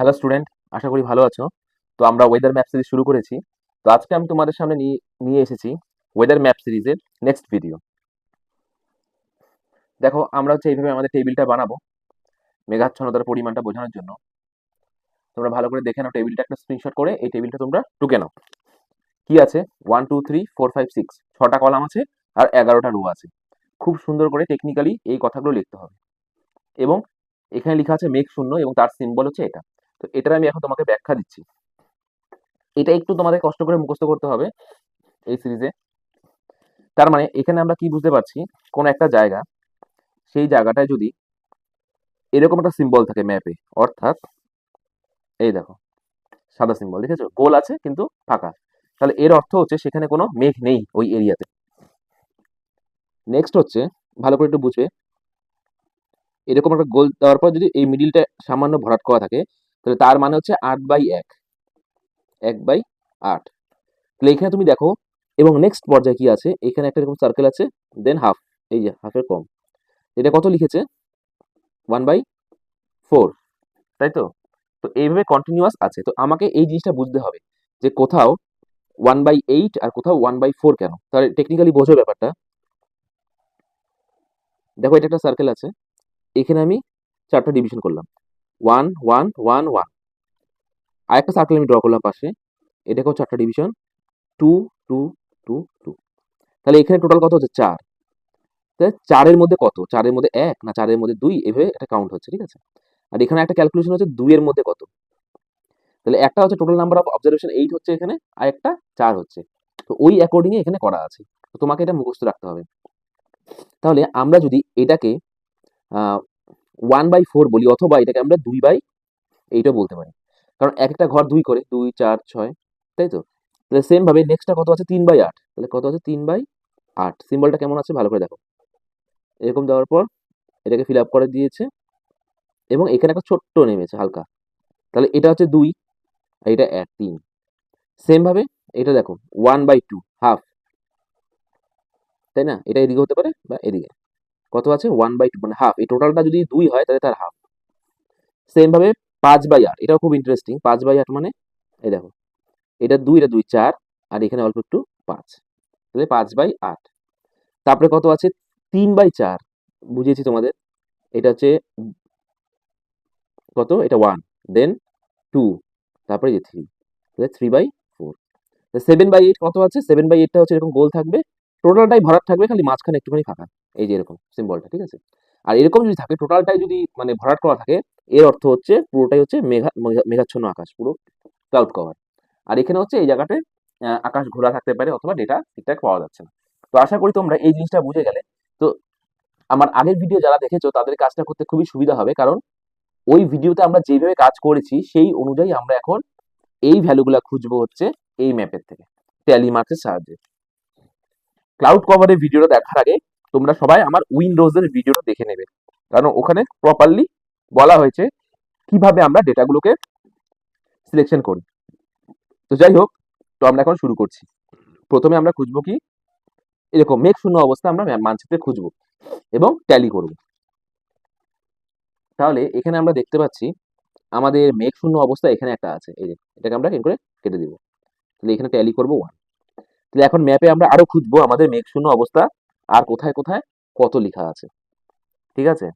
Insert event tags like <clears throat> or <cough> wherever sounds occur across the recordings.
Hello student আশা করি ভালো আছো। তো আমরা ওয়েদার ম্যাপ সিরিজ শুরু করেছি। তো আজকে আমি তোমাদের সামনে নিয়ে এসেছি ওয়েদার ম্যাপ সিরিজের নেক্সট ভিডিও দেখো, আমরা হচ্ছে এইভাবে আমাদের টেবিলটা বানাবো মেঘাচ্ছন্নতার পরিমাণটা বোঝানোর জন্য। তোমরা ভালো করে দেখে নাও টেবিলটা একটা স্ক্রিনশট করে এই টেবিলটা তোমরা টুকে নাও। কি আছে? One two three four five six ছটা কলাম আছে আর এগারোটা রো আছে। খুব সুন্দর করে টেকনিক্যালি এই কথাগুলো লিখতে হবে। এবং এখানে লেখা আছে মেঘ শূন্য এবং তার সিম্বল হচ্ছে এটা। তো এটার আমি এখন তোমাকে ব্যাখ্যা দিচ্ছি। এটা একটু তোমাদের কষ্ট করে মুখস্থ করতে হবে এই সিরিজে। তার মানে এখানে আমরা কি বুঝতে পারছি? কোন একটা জায়গা, সেই জায়গাটায় যদি এরকম একটা সিম্বল থাকে ম্যাপে অর্থাৎ এই দেখো, সাদা সিম্বল দেখেছ? গোল আছে কিন্তু ফাঁকা। তাহলে এর অর্থ হচ্ছে সেখানে কোনো মেঘ নেই ওই এরিয়াতে নেক্সট হচ্ছে, ভালো করে একটু বুঝবে, এরকম একটা গোল দেওয়ার পর যদি এই মিডিলটা সামান্য ভরাট করা থাকে তাহলে তার মানে হচ্ছে আট বাই এক। এক বাই আট। তাহলে এখানে তুমি দেখো, এবং নেক্সট পর্যায়ে কি আছে? এখানে একটা এরকম সার্কেল আছে দেন হাফ এই যে হাফের কম। এটা কত লিখেছে? ওয়ান বাই ফোর তাই তো? তো এইভাবে কন্টিনিউয়াস আছে। তো আমাকে এই জিনিসটা বুঝতে হবে যে কোথাও ওয়ান বাই এইট আর কোথাও ওয়ান বাই ফোর কেন? তাহলে টেকনিক্যালি বোঝো ব্যাপারটা। দেখো, এটা একটা সার্কেল আছে। এখানে আমি চারটা ডিভিশন করলাম। One one one one. আর একটা সার্কেল আমি ড্র করলাম পাশে। এটাকেও চারটা division two two two two তাহলে এখানে টোটাল কত হচ্ছে? চার। তাহলে চারের মধ্যে কত? চারের মধ্যে এক না চারের মধ্যে দুই? এভাবে একটা কাউন্ট হচ্ছে, ঠিক আছে? আর এখানে একটা ক্যালকুলেশন হচ্ছে দুইয়ের মধ্যে কত? তাহলে একটা হচ্ছে total number of observation eight হচ্ছে এখানে, আর একটা চার হচ্ছে। তো ওই অ্যাকর্ডিংয়ে এখানে করা আছে। তো তোমাকে এটা মুখস্থ রাখতে হবে। তাহলে আমরা যদি এটাকে ওয়ান বাই ফোর বলি, অথবা এটাকে আমরা দুই বাই এইটা বলতে পারি। কারণ এক একটা ঘর দুই করে, দুই, চার, ছয়, তাই তো? তাহলে সেম ভাবে নেক্সটটা কত আছে? তিন বাই আট। তাহলে কত আছে? তিন বাই আট। সিম্বলটা কেমন আছে? ভালো করে দেখো। এরকম দেওয়ার পর এটাকে ফিল আপ করে দিয়েছে এবং এখানে একটা ছোট্ট নেমেছে, হালকা। তাহলে এটা হচ্ছে দুই আর এটা এক, তিন। সেম ভাবে এটা দেখো ওয়ান বাই টু হাফ তাই না? এটা এদিকে হতে পারে বা এদিকে। কত আছে? ওয়ান বাই টু মানে হাফ এই টোটালটা যদি দুই হয়, তাহলে তার হাফ সেম ভাবে পাঁচ বাই আট। এটাও খুব ইন্টারেস্টিং পাঁচ বাই আট মানে এই দেখো। এটা দুই এটা দুই, চার, আর এখানে অল্প একটু পাঁচ। তাহলে পাঁচ বাই আট। তারপরে কত আছে? তিন বাই চার। বুঝিয়েছি তোমাদের। এটা হচ্ছে কত? এটা ওয়ান দেন টু তারপরে যে থ্রি তাহলে three by four seven by eight কত আছে? সেভেন বাই এইটটা হচ্ছে এরকম গোল থাকবে। টোটালটাই ভরাট থাকবে, খালি মাঝখানে একটুখানি ফাঁকা। এই যে এরকম সিম্বলটা ঠিক আছে? আর এরকম যদি থাকে টোটালটাই যদি মানে ভরাট করা থাকে, এর অর্থ হচ্ছে, পুরোটাই হচ্ছে মেঘা, মেঘা- মেঘাচ্ছন্ন আকাশ, পুরো ক্লাউড কভার আর এখানে হচ্ছে এই জায়গাতে আকাশ ঘোরা থাকতে পারে অথবা ডেটা ঠিকঠাক পাওয়া যাচ্ছে না। তো আশা করি তোমরা এই জিনিসটা বুঝে গেলে। তো আমার আগের ভিডিও যারা দেখেছ, তাদের কাজটা করতে খুবই সুবিধা হবে। কারণ ওই ভিডিওতে আমরা যেভাবে কাজ করেছি, সেই অনুযায়ী আমরা এখন এই ভ্যালুগুলা খুঁজবো হচ্ছে এই ম্যাপের থেকে ট্যালি মার্কের সাহায্যে। ক্লাউড কভারের ভিডিওটা দেখার আগে তোমরা সবাই আমার উইন্ডোজের ভিডিওটা দেখে নেবে। কারণ ওখানে প্রপারলি বলা হয়েছে কীভাবে আমরা ডেটাগুলোকে সিলেকশন করি। তো যাই হোক, তো আমরা এখন শুরু করছি। প্রথমে আমরা খুঁজবো কি? এরকম মেঘ শূন্য অবস্থা আমরা মানচিত্রে খুঁজবো এবং ট্যালি করব। তাহলে এখানে আমরা দেখতে পাচ্ছি আমাদের মেঘ শূন্য অবস্থা এখানে একটা আছে। এই যে, এটাকে আমরা কেন করে কেটে দিব। তাহলে এখানে ট্যালি করব ওয়ান তাহলে এখন ম্যাপে আমরা আরও খুঁজবো আমাদের মেঘ শূন্য অবস্থা আর কোথায় কোথায় কত লেখা আছে। ঠিক আছে?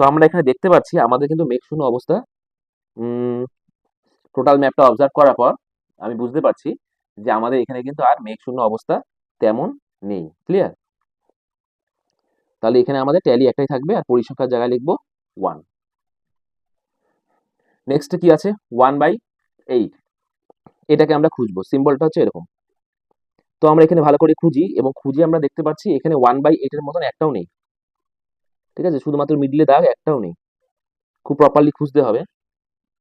তো আমরা এখানে দেখতে পাচ্ছি আমাদের কিন্তু মেঘ শূন্য অবস্থা। টোটাল ম্যাপটা অবজার্ভ করার পর আমি বুঝতে পারছি যে আমাদের এখানে কিন্তু আর মেঘ শূন্য অবস্থা তেমন নেই। ক্লিয়ার তাহলে এখানে আমাদের ট্যালি একটাই থাকবে আর পরিসংখ্যার জায়গায় লিখব ওয়ান নেক্সট কি আছে? ওয়ান বাই এইট এটাকে আমরা খুঁজবো। সিম্বলটা হচ্ছে এরকম। তো আমরা এখানে ভালো করে খুঁজি এবং খুঁজে আমরা দেখতে পাচ্ছি এখানে ওয়ান বাই এইটের মতন একটাও নেই। ঠিক আছে? শুধুমাত্র মিডলে দাগ একটাও নেই। খুব প্রপারলি খুঁজতে হবে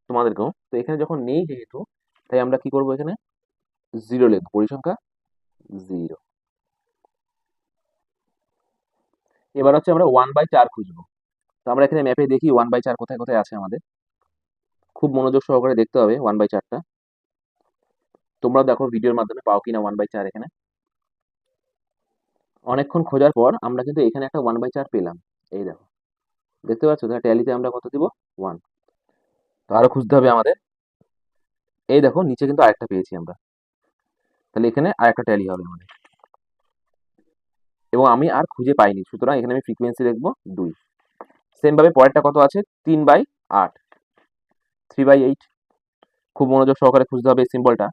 তোমাদেরকেও। তো এখানে যখন নেই যেহেতু, তাই আমরা কি করব এখানে? জিরো লিখব। পরিসংখ্যা জিরো এবার হচ্ছে আমরা ওয়ান বাই চার খুঁজবো। তো আমরা এখানে ম্যাপে দেখি ওয়ান বাই চার কোথায় কোথায় আছে আমাদের। খুব মনোযোগ সহকারে দেখতে হবে ওয়ান বাই চারটা। তোমরা দেখো ভিডিওর মাধ্যমে পাও কিনা ওয়ান বাই চার এখানে। অনেকক্ষণ খোঁজার পর আমরা কিন্তু এখানে একটা ওয়ান বাই চার পেলাম। এই দেখো। দেখতে পাচ্ছ? তাহলে ট্যালিতে আমরা কত দিব? ওয়ান তো আরও খুঁজতে হবে আমাদের। এই দেখো, নিচে কিন্তু আরেকটা পেয়েছি আমরা। তাহলে এখানে আর একটা ট্যালি হবে আমাদের। এবং আমি আর খুঁজে পাইনি। সুতরাং এখানে আমি ফ্রিকোয়েন্সি লিখব দুই। সেম ভাবে পরেরটা কত আছে? তিন বাই আট। থ্রি বাই এইট খুব মনোযোগ সহকারে খুঁজতে হবে এই সিম্বলটা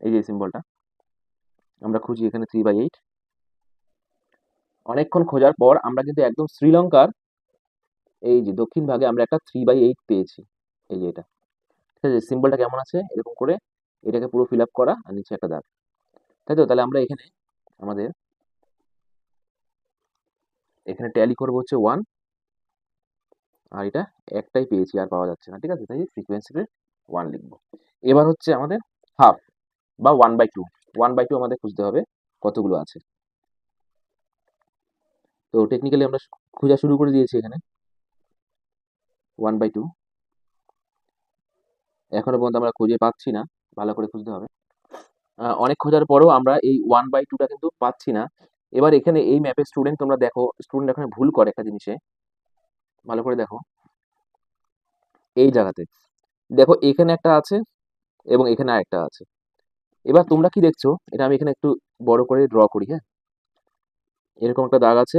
এই যে সিম্বলটা আমরা খুঁজি এখানে থ্রি বাই এইট অনেকক্ষণ খোঁজার পর আমরা কিন্তু একদম শ্রীলঙ্কার, এই যে দক্ষিণ ভাগে আমরা একটা থ্রি বাই এইট পেয়েছি, এই যে এটা। ঠিক আছে সিম্বলটা কেমন আছে? এরকম করে এটাকে পুরো ফিল আপ করা আর নিচে একটা দাগ। তাই তো? তাহলে আমরা এখানে আমাদের, এখানে ট্যালি করব হচ্ছে ওয়ান আর এটা একটাই পেয়েছি, আর পাওয়া যাচ্ছে না। ঠিক আছে? তাই ফ্রিকোয়েন্সিতে ওয়ান লিখব। এবার হচ্ছে আমাদের হাফ বা one by two one by two আমাদের খুঁজতে হবে কতগুলো আছে। তো টেকনিক্যালি আমরা খোঁজা শুরু করে দিয়েছি এখানে। ওয়ান বাই টু এখনও পর্যন্ত আমরা খুঁজে পাচ্ছি না, ভালো করে খুঁজতে হবে। অনেক খোঁজার পরেও আমরা এই ওয়ান বাই টুটা কিন্তু পাচ্ছি না। এবার এখানে এই ম্যাপে স্টুডেন্ট তোমরা দেখো স্টুডেন্ট এখানে ভুল করে একটা জিনিসে। ভালো করে দেখো। এই জায়গাতে। দেখো এখানে একটা আছে এবং এখানে আরেকটা আছে। এবার তোমরা কি দেখছ? এটা আমি এখানে একটু বড় করে ড্র করি হ্যাঁ? এরকম একটা দাগ আছে।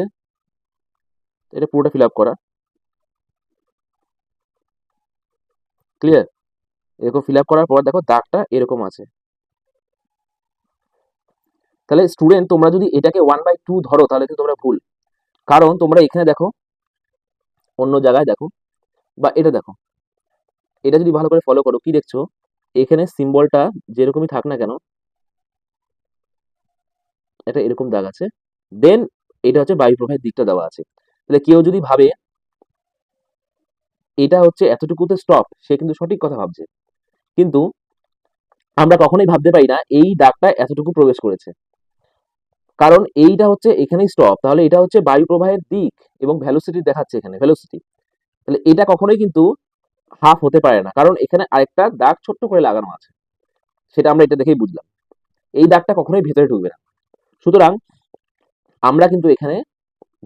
এটা পুরোটা ফিল আপ করা। ক্লিয়ার এরকম ফিল আপ করার পর দেখো দাগটা এরকম আছে। তাহলে স্টুডেন্ট তোমরা যদি এটাকে ওয়ান বাই টু ধরো, তাহলে কিন্তু তোমরা ভুল। কারণ তোমরা এখানে দেখো, অন্য জায়গায় দেখো, বা এটা দেখো। এটা যদি ভালো করে ফলো করো, কি দেখছ? এখানে সিম্বলটা যেরকমই থাক না কেন এটা এরকম দাগ আছে। দেন এটা হচ্ছে বায়ু প্রবাহের দিকটা দেওয়া আছে। তাহলে কেউ যদি ভাবে এটা হচ্ছে এতটুকুতে স্টপ সে কিন্তু সঠিক কথা ভাবছে। কিন্তু আমরা কখনোই ভাবতে পারি না এই দাগটা এতটুকু প্রবেশ করেছে। কারণ এইটা হচ্ছে এখানেই স্টপ তাহলে এটা হচ্ছে বায়ু প্রবাহের দিক এবং ভ্যালোসিটি দেখাচ্ছে এখানে ভ্যালোসিটি তাহলে এটা কখনোই কিন্তু হাফ হতে পারে না। কারণ এখানে আরেকটা দাগ ছোট্ট করে লাগানো আছে। সেটা আমরা এটা দেখেই বুঝলাম। এই দাগটা কখনোই ভেতরে ঢুকবে না। সুতরাং আমরা কিন্তু এখানে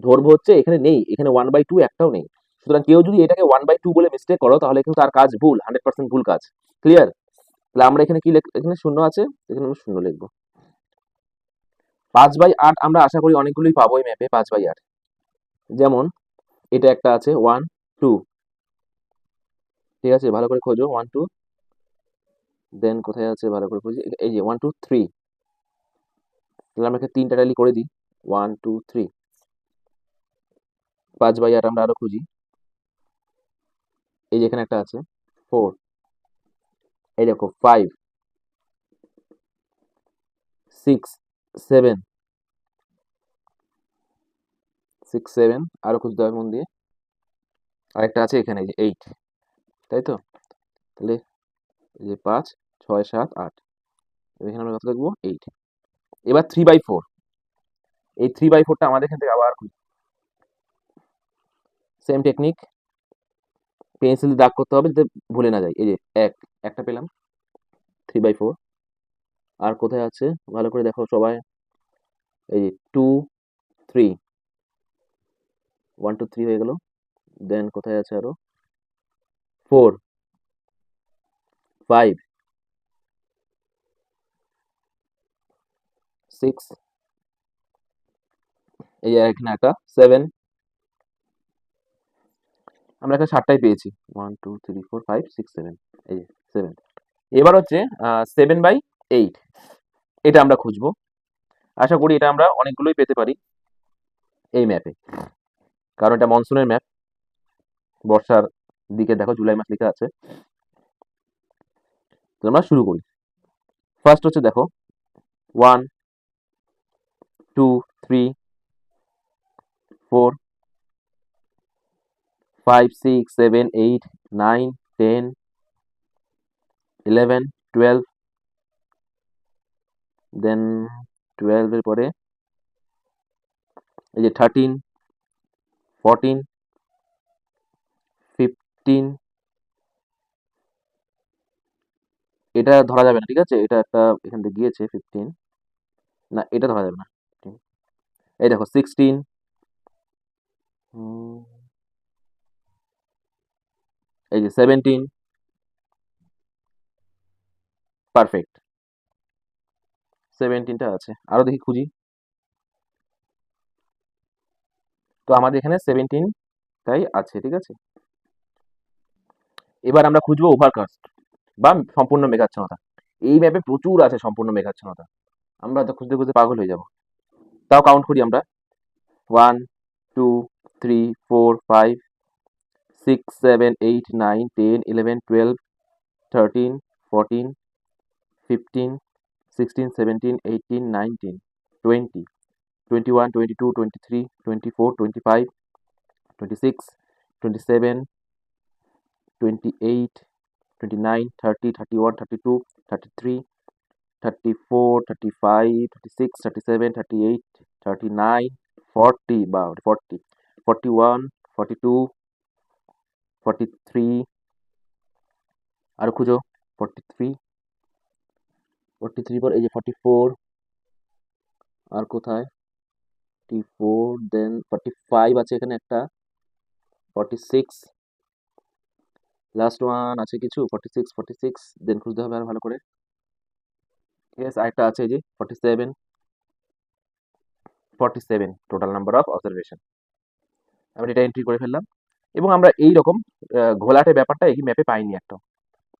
ধরবো হচ্ছে এখানে নেই। এখানে ওয়ান বাই টু একটাও নেই। সুতরাং কেউ যদি এটাকে ওয়ান বাই টু বলে মিস্টেক করো, তাহলে কিন্তু তার কাজ ভুল হান্ড্রেড পার্সেন্ট ভুল কাজ। ক্লিয়ার তাহলে আমরা এখানে কি এখানে শূন্য আছে? এখানে আমরা শূন্য লিখব। পাঁচ বাই আট আমরা আশা করি অনেকগুলোই পাবো এই ম্যাপে পাঁচ বাই আট। যেমন এটা একটা আছে ওয়ান টু ঠিক আছে, ভালো করে খোঁজো। ওয়ান টু দেন কোথায় আছে? ভালো করে খুঁজি। এই যে ওয়ান টু থ্রি তাহলে আমরা তিনটা ট্যালি করে দিই। ওয়ান টু থ্রি পাঁচ বাই আট আমরা আরও খুঁজি। এই যে, এখানে একটা আছে। ফোর এই দেখো five six seven six seven আরও খুঁজতে হবে মন দিয়ে। আরেকটা আছে এখানে যে এইট তাই তো? তাহলে এই যে পাঁচ, ছয়, সাত, আট, এখানে আমরা কত লিখব এইট এবার থ্রি বাই ফোর এই থ্রি বাই ফোরটা আমাদের এখান থেকে আবার সেম টেকনিক পেন্সিল দাগ করতে হবে যাতে ভুলে না যায় এই যে এক, একটা পেলাম। থ্রি বাই ফোর আর কোথায় আছে? ভালো করে দেখো সবাই। এই যে two three one two three হয়ে গেল। দেন কোথায় আছে আরও? ফোর ফাইভ সিক্স এই এখানে একটা সেভেন আমরা এখানে সাতটাই পেয়েছি। One two three four five six seven এই সেভেন এবার হচ্ছে সেভেন বাই এইট এটা আমরা খুঁজবো। আশা করি এটা আমরা অনেকগুলোই পেতে পারি এই ম্যাপে কারণ এটা মনসুনের ম্যাপ বর্ষার দিকে দেখো জুলাই মাস লেখা আছে। তো আমরা শুরু করি। ফার্স্ট হচ্ছে দেখো one two three four five six seven eight nine ten eleven twelve then টুয়েলভের পরে এই যে থার্টিন ফোরটিন ফিফটিন এটা ধরা যাবে না, ঠিক আছে? এটা একটা এখান থেকে গিয়েছে ফিফটিন না, এটা ধরা যাবে না এই দেখো সিক্সটিন এই যে সেভেন্টিন পারফেক্ট সেভেন্টিনটা আছে। আরও দেখি খুঁজি। তো আমাদের এখানে সেভেন্টিন তাই আছে, ঠিক আছে? এবার আমরা খুঁজবো ওভারকাস্ট বা সম্পূর্ণ মেঘাচ্ছন্নতা। এই ম্যাপে প্রচুর আছে সম্পূর্ণ মেঘাচ্ছন্নতা। আমরা তো খুঁজতে খুঁজতে পাগল হয়ে যাব। তাও কাউন্ট করি আমরা। One two three four five six seven eight nine ten eleven twelve thirteen fourteen fifteen sixteen seventeen eighteen nineteen twenty twenty one twenty two twenty three twenty four twenty five twenty six twenty seven twenty eight twenty nine thirty thirty one thirty two thirty three thirty four thirty five thirty six thirty seven thirty eight thirty nine forty বা forty forty one forty two forty three আর খুঁজো forty three forty three পর এই যে forty four আর কোথায়? Forty four then forty five আছে এখানে একটা ফর্টি সিক্স লাস্ট ওয়ান আছে কিছু? Forty six forty six then খুঁজতে হবে আর ভালো করে। ইয়েস আরেকটা আছে যে forty seven forty seven total number of observation আমি এটা এন্ট্রি করে ফেললাম। এবং আমরা এই রকম ঘোলাটে ব্যাপারটা এই ম্যাপে পাইনি একটা।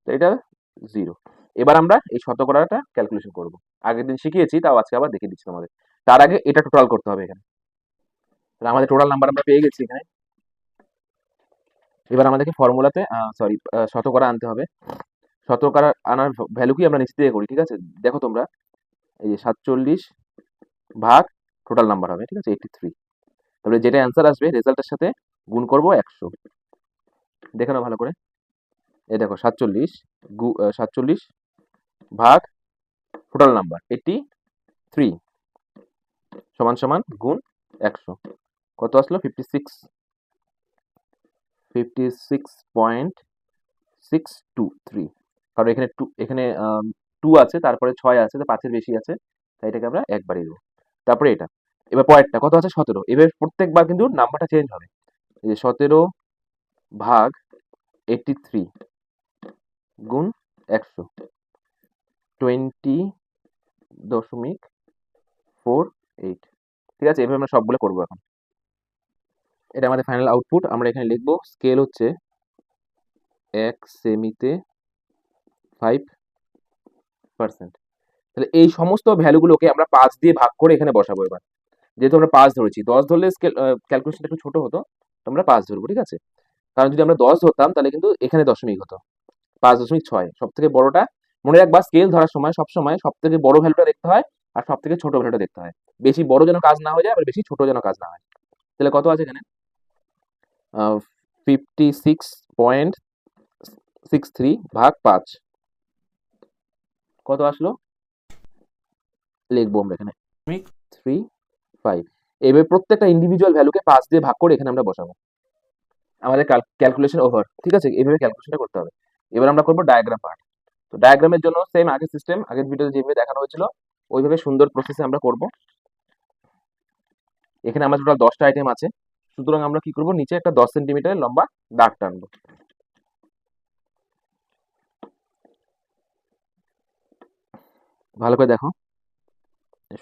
তো এটা জিরো এবার আমরা এই শতকরাটা ক্যালকুলেশন করব। আগের দিন শিখিয়েছি, তাও আজকে আবার দেখে দিচ্ছি আমাদের তার আগে এটা টোটাল করতে হবে এখানে। তাহলে আমাদের টোটাল নাম্বার আমরা পেয়ে গেছি এখানে। এবার আমাদেরকে ফর্মুলাতে সরি শতকরা আনতে হবে। শতকরা আনার ভ্যালু কি আমরা নিচ থেকে করি, ঠিক আছে? দেখো তোমরা, এই যে সাতচল্লিশ ভাগ টোটাল নাম্বার হবে, ঠিক আছে? এইটটি থ্রি তাহলে যেটা অ্যান্সার আসবে রেজাল্টের সাথে গুণ করব একশো। দেখে নাও ভালো করে। এই দেখো, সাতচল্লিশ গু সাতচল্লিশ ভাগ টোটাল নাম্বার এইটটি থ্রি সমান সমান গুণ একশো। কত আসলো? Fifty six fifty six point six two three কারণ এখানে টু এখানে টু আছে, তারপরে ছয় আছে, তো পাঁচের বেশি আছে, তাই এটাকে আমরা একবারে দেবো। তারপরে এটা। এবার পরেরটা, কত আছে? সতেরো। এবার প্রত্যেকবার কিন্তু নাম্বারটা চেঞ্জ হবে। যে সতেরো ভাগ এইটটি থ্রি গুণ একশো। টোয়েন্টি দশমিক ফোর এইট ঠিক আছে? এভাবে আমরা সবগুলো করব এখন। এটা আমাদের ফাইনাল আউটপুট আমরা এখানে লিখব স্কেল হচ্ছে এক সেমিতে ফাইভ পার্সেন্ট তাহলে এই সমস্ত ভ্যালুগুলোকে আমরা পাঁচ দিয়ে ভাগ করে এখানে বসাবো এবার। যেহেতু আমরা পাঁচ ধরেছি, দশ ধরলে স্কেল ক্যালকুলেশনটা একটু ছোটো হতো, তো আমরা পাঁচ ধরবো, ঠিক আছে? কারণ যদি আমরা দশ ধরতাম, তাহলে কিন্তু এখানে দশমিক হতো। পাঁচ দশমিক ছয় সব থেকে বড়টা। মনে রাখবা স্কেল ধরার সময় সব সময় সব থেকে বড় ভ্যালুটা দেখতে হয় আর সব থেকে ছোট ভ্যালুটা দেখতে হয়। বেশি বড় যেন কাজ না হয়ে যায়, আবার বেশি ছোট যেন কাজ না হয়। তাহলে কত আছে এখানে? Fifty six point six three ভাগ পাঁচ। কত আসলো? লিখব আমরা এখানে। থ্রি ফাইভ এবার প্রত্যেকটা ইন্ডিভিজুয়াল ভ্যালুকে পাঁচ দিয়ে ভাগ করে এখানে আমরা বসাবো। আমাদের ক্যালকুলেশন ওভার ঠিক আছে? এইভাবে ক্যালকুলেশনটা করতে হবে। এবার আমরা করব ডায়াগ্রাম পার্ট তো ডায়াগ্রামের জন্য সেম আগের সিস্টেম আগের ভিডিওতে যেভাবে দেখানো হয়েছিল ওইভাবে সুন্দর প্রসেসে আমরা করব। এখানে আমার টোটাল দশটা আইটেম আছে। সুতরাং আমরা কি করব? নিচে একটা দশ সেন্টিমিটারের লম্বা দাগ টানবো। ভালো করে দেখো।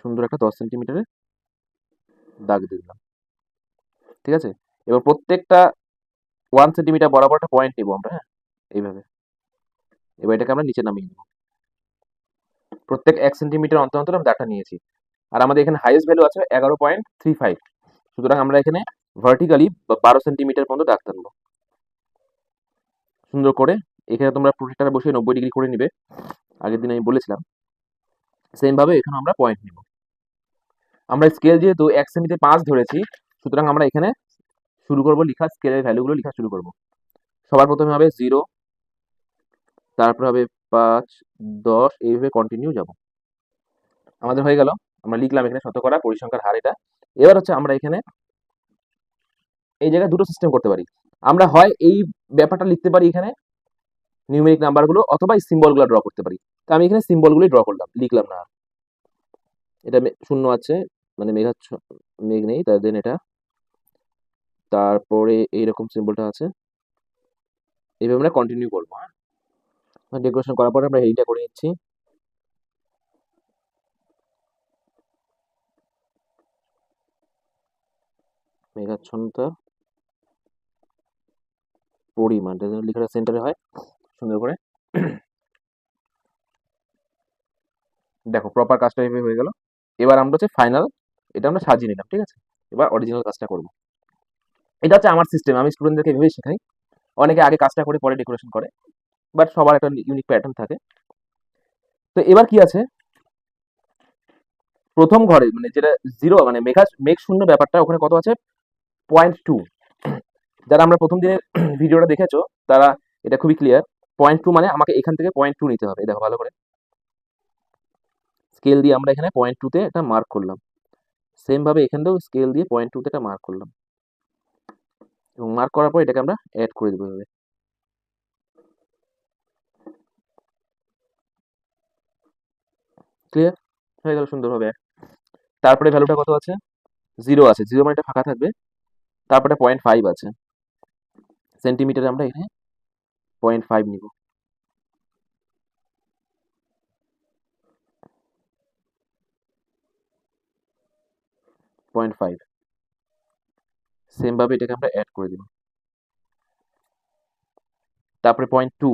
সুন্দর একটা দশ সেন্টিমিটারের দাগ দিলাম। ঠিক আছে? এবার প্রত্যেকটা ওয়ান সেন্টিমিটার বরাবর একটা পয়েন্ট নেব আমরা হ্যাঁ? এইভাবে। এবার এটাকে আমরা নিচে নামিয়ে নেব। প্রত্যেক এক সেন্টিমিটার অন্তর অন্তর আমরা দাগটা নিয়েছি। আর আমাদের এখানে হাইয়েস্ট ভ্যালু আছে এগারো পয়েন্ট থ্রি ফাইভ সুতরাং আমরা এখানে ভার্টিক্যালি বারো সেন্টিমিটার পর্যন্ত দাগ টানবো। সুন্দর করে এখানে তোমরা প্রোটেক্টারে বসে নব্বই ডিগ্রি করে নিবে। আগের দিন আমি বলেছিলাম। সেমভাবে এখানে আমরা পয়েন্ট নেব। আমরা স্কেল যেহেতু এক সেমিতে পাঁচ ধরেছি, সুতরাং আমরা এখানে শুরু করব লিখা স্কেলের ভ্যালুগুলো লেখা শুরু করব। সবার প্রথমে হবে জিরো তারপর হবে পাঁচ, দশ, এইভাবে কন্টিনিউ যাব। আমাদের হয়ে গেল। আমরা লিখলাম এখানে শতকরা, পরিসংখ্যার হার এটা। এবার হচ্ছে আমরা এখানে এই জায়গায় দুটো সিস্টেম করতে পারি। আমরা হয় এই ব্যাপারটা লিখতে পারি এখানে নিউমেরিক নাম্বারগুলো অথবা এই সিম্বলগুলো ড্র করতে পারি। তো আমি এখানে সিম্বলগুলোই ড্র করলাম, লিখলাম না। এটা শূন্য আছে মানে মেঘাচ্ছ মেঘ নেই তার দেন এটা। তারপরে এইরকম সিম্বলটা আছে। এইভাবে আমরা কন্টিনিউ করব হ্যাঁ? ডেকোরেশন করার পরে আমরা এইটা করে নিচ্ছি। মেঘাচ্ছন্নতা। পরিমাণ। লেখাটা সেন্টারে হয়, সুন্দর করে। দেখো প্রপার কাজটা এভাবে হয়ে গেল। এবার আমরা হচ্ছে ফাইনাল এটা আমরা সাজিয়ে নিলাম, ঠিক আছে? এবার অরিজিনাল কাজটা করব। এটা হচ্ছে আমার সিস্টেম আমি স্টুডেন্টদেরকে এভাবেই শেখাই। অনেকে আগে কাজটা করে, পরে ডেকোরেশন করে বাট সবার একটা ইউনিক প্যাটার্ন থাকে। তো এবার কি আছে? প্রথম ঘরে মানে যেটা জিরো মানে মেঘা, মেঘ শূন্য ব্যাপারটা, ওখানে কত আছে? পয়েন্ট টু যারা আমরা প্রথম দিনের <clears throat> ভিডিওটা দেখেছ, তারা এটা খুবই ক্লিয়ার পয়েন্ট টু মানে আমাকে এখান থেকে পয়েন্ট টু নিতে হবে। দেখো, ভালো করে। স্কেল দিয়ে আমরা এখানে পয়েন্ট টুতে একটা মার্ক করলাম। সেম ভাবে এখানেও স্কেল দিয়ে পয়েন্ট টুতে একটা মার্ক করলাম। এবং মার্ক করার পর এটাকে আমরা অ্যাড করে দেবো এভাবে। ক্লিয়ার হয়ে গেল সুন্দরভাবে। তারপরে ভ্যালুটা কত আছে? জিরো আছে। জিরো মানে এটা ফাঁকা থাকবে। তারপরে পয়েন্ট ফাইভ আছে। সেন্টিমিটারে আমরা এখানে পয়েন্ট ফাইভ নিব। পয়েন্ট ফাইভ সেম ভাবে এটাকে আমরা অ্যাড করে দিব। তারপরে পয়েন্ট টু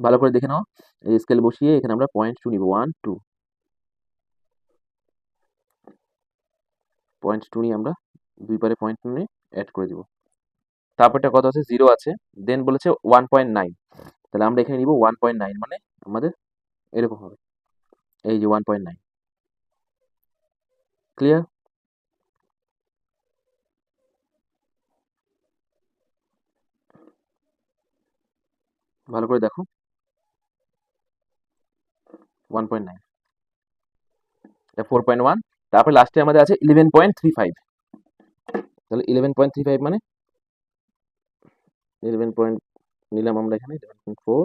ভালো করে দেখে নাও, এই স্কেল বসিয়ে এখানে আমরা পয়েন্ট টু নিব। ওয়ান টু পয়েন্ট টু নিয়ে আমরা দুই পারে পয়েন্ট নিয়ে অ্যাড করে দিব। তারপরটা কত আছে জিরো আছে দেন বলেছে ওয়ান পয়েন্ট নাইন তাহলে আমরা এখানে নিব ওয়ান পয়েন্ট নাইন মানে আমাদের এরকম হবে। এই যে ওয়ান পয়েন্ট নাইন ক্লিয়ার ভালো করে দেখো। One point nine four point one তারপরে লাস্টে আমাদের আছে ইলেভেন পয়েন্ট থ্রি ফাইভ তাহলে ইলেভেন পয়েন্ট থ্রি ফাইভ মানে? ইলেভেন পয়েন্ট নিলাম আমরা এখানে ইলেভেন পয়েন্ট ফোর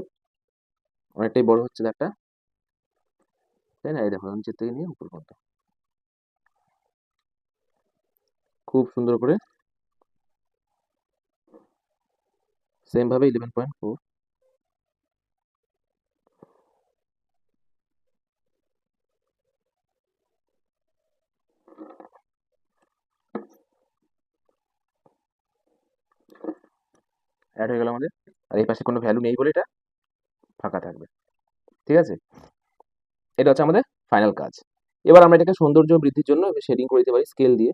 অনেকটাই বড় হচ্ছে একটা তাই না? এই দেখো, নিচের থেকে নিয়ে উপর পর্যন্ত। খুব সুন্দর করে। সেমভাবে ইলেভেন পয়েন্ট ফোর অ্যাড হয়ে গেল আমাদের। আর এই পাশে কোনো ভ্যালু নেই বলে এটা ফাঁকা থাকবে। ঠিক আছে? এটা হচ্ছে আমাদের ফাইনাল কাজ। এবার আমরা এটাকে সৌন্দর্য বৃদ্ধির জন্য শেডিং করে দিতে পারি স্কেল দিয়ে।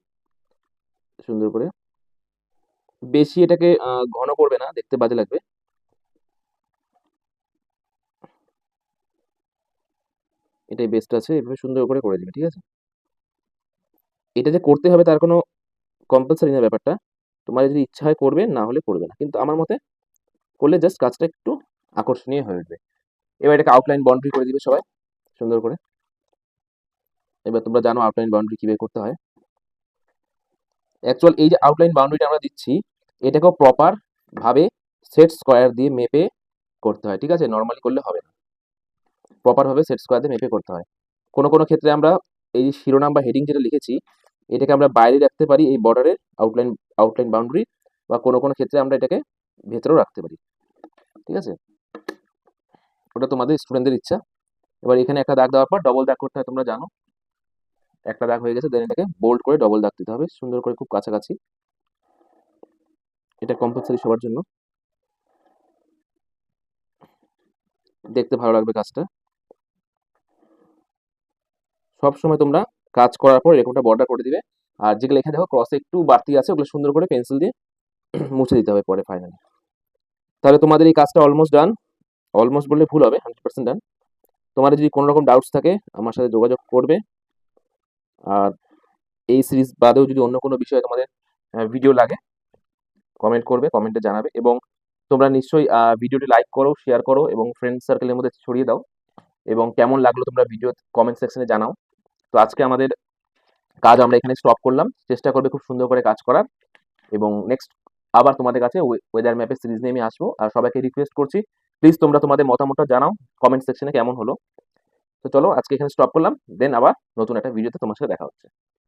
সুন্দর করে। বেশি এটাকে ঘন করবে না, দেখতে বাজে লাগবে। এটাই বেস্ট আছে, এভাবে সুন্দর করে করে দিবে, ঠিক আছে? এটা যে করতে হবে তার কোনো কম্পালসারি না ব্যাপারটা। তোমার যদি ইচ্ছা হয় করবে, না হলে করবে না। কিন্তু আমার মতে করলে জাস্ট কাজটা একটু আকর্ষণীয় হয়ে উঠবে। এবার এটাকে আউটলাইন বাউন্ডারি করে দিবে সবাই, সুন্দর করে। এবার তোমরা জানো আউটলাইন বাউন্ডারি কীভাবে করতে হয়। অ্যাকচুয়াল এই যে আউটলাইন বাউন্ডারিটা আমরা দিচ্ছি, এটাকেও প্রপার ভাবে সেট স্কোয়ার দিয়ে মেপে করতে হয়, ঠিক আছে? নর্মালি করলে হবে না। প্রপার ভাবে সেট স্কোয়ার দিয়ে মেপে করতে হয়। কোনো কোনো ক্ষেত্রে আমরা এই যে শিরোনাম বা হেডিং যেটা লিখেছি এটাকে আমরা বাইরে রাখতে পারি এই বর্ডারের আউটলাইন আউটলাইন বাউন্ডারি বা কোনো কোনো ক্ষেত্রে আমরা এটাকে ভেতরেও রাখতে পারি। ঠিক আছে? ওটা তোমাদের স্টুডেন্টদের ইচ্ছা। এবার এখানে একটা দাগ দেওয়ার পর ডবল দাগ করতে হয়, তোমরা জানো। একটা দাগ হয়ে গেছে দেন এটাকে বোল্ড করে ডবল দাগ দিতে হবে। সুন্দর করে খুব কাছাকাছি। এটা কম্পালসারি সবার জন্য। দেখতে ভালো লাগবে কাজটা। সব সময় তোমরা কাজ করার পর এরকমটা বর্ডার করে দিবে। আর যেগুলো এখানে দেখো ক্রসে একটু বাড়তি আছে, ওগুলো সুন্দর করে পেন্সিল দিয়ে <clears throat> মুছে দিতে হবে পরে ফাইনালি তাহলে তোমাদের এই কাজটা অলমোস্ট ডান অলমোস্ট বললে ভুল হবে হান্ড্রেড পার্সেন্ট ডান তোমাদের যদি কোনো রকম ডাউটস থাকে, আমার সাথে যোগাযোগ করবে। আর এই সিরিজ বাদেও যদি অন্য কোনো বিষয়ে তোমাদের ভিডিও লাগে কমেন্ট করবে কমেন্টে জানাবে। এবং তোমরা নিশ্চয়ই ভিডিওটি লাইক করো শেয়ার করো এবং ফ্রেন্ড সার্কেলের মধ্যে ছড়িয়ে দাও। এবং কেমন লাগল তোমরা ভিডিও কমেন্ট সেকশনে জানাও। তো আজকে আমাদের কাজ আমরা এখানে স্টপ করলাম। চেষ্টা করবে খুব সুন্দর করে কাজ করার। এবং নেক্সট আবার তোমাদের কাছে ওয়েদার ম্যাপের সিরিজ নিয়ে আমি আসব। আর সবাইকে রিকোয়েস্ট করছি প্লিজ তোমরা তোমাদের মতামতটা জানাও কমেন্ট সেকশনে কেমন হলো। তো চলো আজকে এখানে স্টপ করলাম। দেন আবার নতুন একটা ভিডিওতে তোমার সাথে দেখা হচ্ছে।